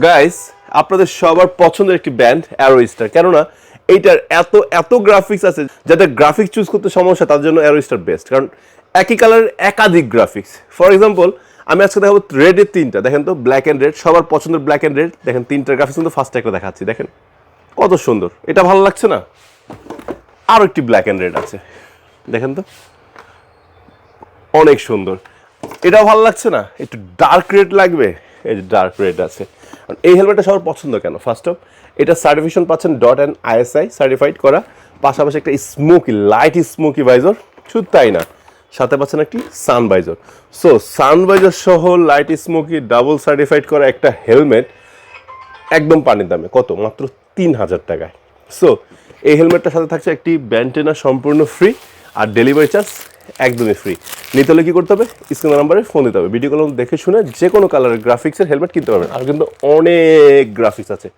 Guys আপনাদের সবার পছন্দের একটি ব্যান্ড অ্যারো স্টার কেননা, এইটার এত এত গ্রাফিক্স আছে, যাদের গ্রাফিক্স চুজ করতে সমস্যা, তার জন্য অ্যারো স্টার বেস্ট কারণ, একই কালারের একাধিক গ্রাফিক্স ফর এক্সাম্পল আমি আজকে দেখাবো রেডের তিনটা। দেখেন তো ব্ল্যাক অ্যান্ড রেড সবার পছন্দের ব্ল্যাক অ্যান্ড রেড দেখেন, তিনটার গ্রাফিক্স কিন্তু ফার্স্ট একটা দেখাচ্ছি। দেখেন, কত সুন্দর। এটা ভালো লাগছে না? আরও একটি ব্ল্যাক অ্যান্ড রেড আছে। দেখেন তো, অনেক সুন্দর। এটাও ভালো লাগছে না? একটু ডার্ক রেড লাগবে? এই যে ডার্ক রেড আছে। এই হেলমেটটা সবার পছন্দ কেন? ফার্স্ট অফ এটা সার্টিফিকেশন পাচ্ছেন ডট অ্যান্ড আইএসআই সার্টিফাইড করা। পাশাপাশি একটা স্মোকি লাইট স্মোকি ভাইজর শুধু তাই না, সাথে পাচ্ছেন একটি সান ভাইজর সো সান ভাইজর সহ লাইট স্মোকি ডাবল সার্টিফাইড করা একটা হেলমেট একদম পানির দামে। কত? মাত্র তিন হাজার টাকায়। সো এই হেলমেটটার সাথে থাকছে একটি ব্যান্টেনা সম্পূর্ণ ফ্রি আর ডেলিভারি চার্জ একদমই ফ্রি নিতে হলে কী করতে হবে? স্ক্রিন নাম্বারে ফোন দিতে হবে। ভিডিও কল দেখে শুনে যে কোনো কালারের গ্রাফিক্সের হেলমেট কিনতে পারবেন। আর কিন্তু অনেক গ্রাফিক্স আছে।